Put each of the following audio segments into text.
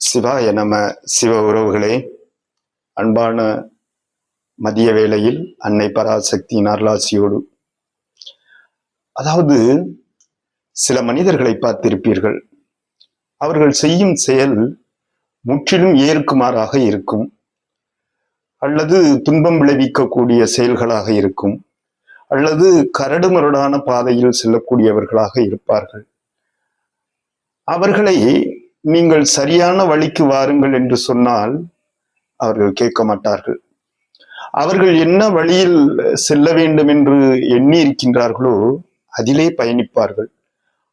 சிவாய நம சிவ உறவுகளே அன்பான மதிய வேளையில் அன்னை பராசக்தியின் அருளாசியோடு அதாவது சில மனிதர்களை பார்த்திருப்பீர்கள். அவர்கள் செய்யும் செயல் முற்றிலும் ஏற்குமாறாக இருக்கும். அல்லது துன்பம் விளைவிக்கக்கூடிய செயல்களாக இருக்கும். அல்லது கரடுமுரடான பாதையில் செல்லக்கூடியவர்களாக இருப்பார்கள். அவர்களை நீங்கள் சரியான வழிக்கு வாருங்கள் என்று சொன்னால் அவர்கள் கேட்க மாட்டார்கள். அவர்கள் என்ன வழியில் செல்ல வேண்டும் என்று எண்ணி இருக்கின்றார்களோ அதிலே பயணிப்பார்கள்.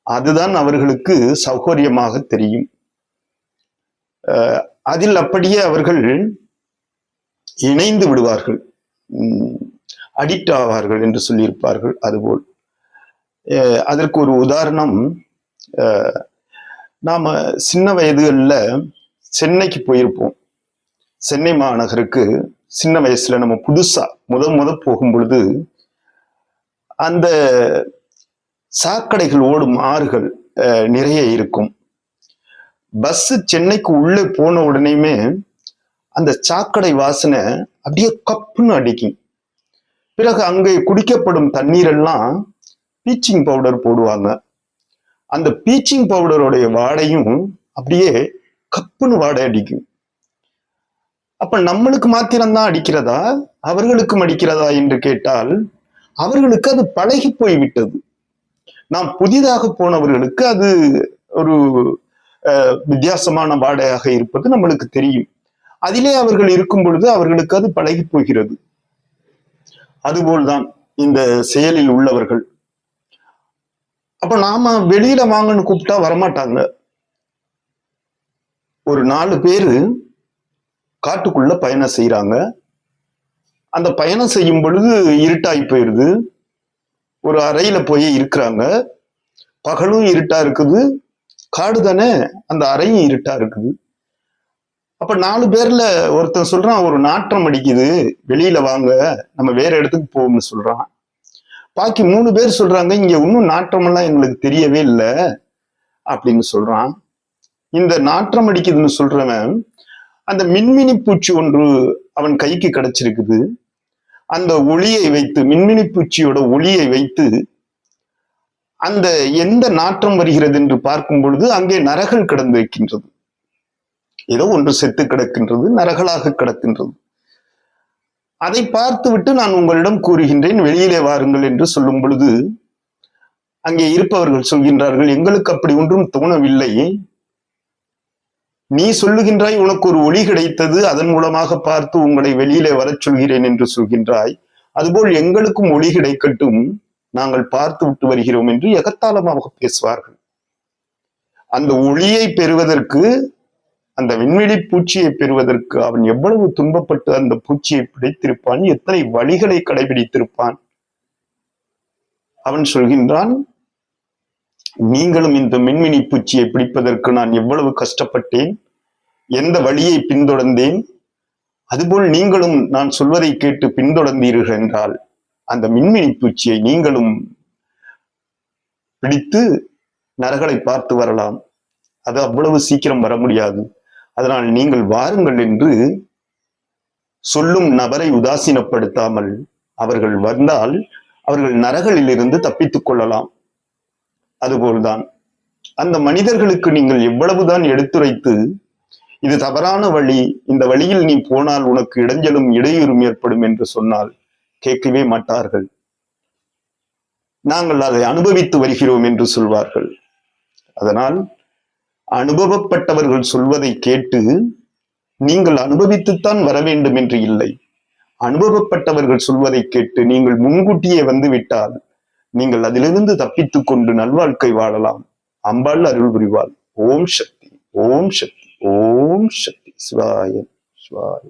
அதுதான் அவர்களுக்கு சௌகரியமாக தெரியும். அஹ் அதில் அப்படியே அவர்கள் இணைந்து விடுவார்கள். அடிக்ட் ஆவார்கள் என்று சொல்லியிருப்பார்கள் அதுபோல். அதற்கு ஒரு உதாரணம் அஹ் நாம் சின்ன வயதுகளில் சென்னைக்கு போயிருப்போம். சென்னை மாநகருக்கு சின்ன வயசுல நம்ம புதுசா முத முத போகும் பொழுது அந்த சாக்கடைகள் ஓடும் ஆறுகள் நிறைய இருக்கும். பஸ் சென்னைக்கு உள்ளே போன உடனேயுமே அந்த சாக்கடை வாசனை அப்படியே கப்புன்னு அடிக்கும். பிறகு அங்கே குடிக்கப்படும் தண்ணீர் எல்லாம் பீச்சிங் பவுடர் போடுவாங்க. அந்த பீச்சிங் பவுடருடைய வாடையும் அப்படியே கப்புன்னு வாடை அடிக்கும். அப்ப நம்மளுக்கு மாத்திரம்தான் அடிக்கிறதா? அவர்களுக்கும் அடிக்கிறதா என்று கேட்டால் அவர்களுக்கு அது பழகி போய்விட்டது. நாம் புதிதாக போனவர்களுக்கு அது ஒரு அஹ், வித்தியாசமான வாடையாக இருப்பது நம்மளுக்கு தெரியும். அதிலே அவர்கள் இருக்கும் பொழுது அவர்களுக்கு அது பழகி போகிறது. அதுபோல்தான் இந்த செயலில் உள்ளவர்கள். அப்ப நாம வெளியில வாங்கன்னு கூப்பிட்டா வரமாட்டாங்க. ஒரு நாலு பேரு காட்டுக்குள்ள பயணம் செய்யறாங்க அந்த பயணம் செய்யும் பொழுது இருட்டாகி போயிருது. ஒரு அறையில போய் இருக்கிறாங்க. பகலும் இருட்டா இருக்குது. காடு தானே அந்த அறையும் இருட்டா இருக்குது. அப்ப நாலு பேர்ல ஒருத்தன் சொல்றான் ஒரு நாற்றம் அடிக்குது. வெளியில வாங்க. நம்ம வேற இடத்துக்கு போகும்னு சொல்றான். பாக்கி மூணு பேர் சொல்றாங்க இங்க இன்னும் நாற்றமெல்லாம் எங்களுக்கு தெரியவே இல்லை அப்படின்னு சொல்றான். இந்த நாற்றம் அடிக்குதுன்னு சொல்றவன் அந்த மின்மினி பூச்சி ஒன்று அவன் கைக்கு கிடைச்சிருக்குது. அந்த ஒளியை வைத்து மின்மினி பூச்சியோட ஒளியை வைத்து அந்த எந்த நாற்றம் வருகிறது என்று பார்க்கும் பொழுது அங்கே நரகள் கிடந்திருக்கின்றது. ஏதோ ஒன்று செத்து கிடக்கின்றது நரகலாக கிடக்கின்றது. அதை பார்த்துவிட்டு நான் உங்களிடம் கூறுகின்றேன் வெளியிலே வாருங்கள் என்று சொல்லும் பொழுது அங்கே இருப்பவர்கள் சொல்கின்றார்கள் எங்களுக்கு அப்படி ஒன்றும் தோணவில்லை. நீ சொல்லுகின்றாய் உனக்கு ஒரு ஒளி கிடைத்தது அதன் மூலமாக பார்த்து உங்களை வெளியிலே வரச் சொல்கிறேன் என்று சொல்கின்றாய். அதுபோல் எங்களுக்கும் ஒளி கிடைக்கட்டும் நாங்கள் பார்த்து விட்டு வருகிறோம் என்று எகத்தாளமாக பேசுவார்கள். அந்த ஒளியை பெறுவதற்கு அந்த விண்வெளி பூச்சியை பெறுவதற்கு அவன் எவ்வளவு துன்பப்பட்டு அந்த பூச்சியை பிடித்திருப்பான் எத்தனை வழிகளை கடைபிடித்திருப்பான்? அவன் சொல்கின்றான் நீங்களும் இந்த மின்மினி பூச்சியை பிடிப்பதற்கு நான் எவ்வளவு கஷ்டப்பட்டேன் எந்த வழியை பின்தொடர்ந்தேன்? அதுபோல் நீங்களும் நான் சொல்வதை கேட்டு பின்தொடர்ந்தீர்கள் என்றால் அந்த மின்மினி பூச்சியை நீங்களும் பிடித்து நரகளை பார்த்து வரலாம். அது அவ்வளவு சீக்கிரம் வர முடியாது. அதனால் நீங்கள் வாருங்கள் என்று சொல்லும் நபரை உதாசீனப்படுத்தாமல் அவர்கள் வந்தால் அவர்கள் நரகளிலிருந்து தப்பித்துக் கொள்ளலாம். அதுபோல்தான். அந்த மனிதர்களுக்கு நீங்கள் எவ்வளவுதான் எடுத்துரைத்து இது தவறான வழி இந்த வழியில் நீ போனால் உனக்கு இடைஞ்சலும் இடையூறும் ஏற்படும் என்று சொன்னால் கேட்கவே மாட்டார்கள். நாங்கள் அதை அனுபவித்து வருகிறோம் என்று சொல்வார்கள். அதனால் அனுபவப்பட்டவர்கள் சொல்வதை கேட்டு நீங்கள் அனுபவித்துத்தான் வர வேண்டும் என்று இல்லை. அனுபவப்பட்டவர்கள் சொல்வதை கேட்டு நீங்கள் முன்கூட்டியே வந்து விட்டால் நீங்கள் அதிலிருந்து தப்பித்துக் கொண்டு நல்வாழ்க்கை வாழலாம். அம்பாள் அருள் புரிவாள். ஓம் சக்தி ஓம் சக்தி ஓம் சக்தி. சிவாய சிவாய.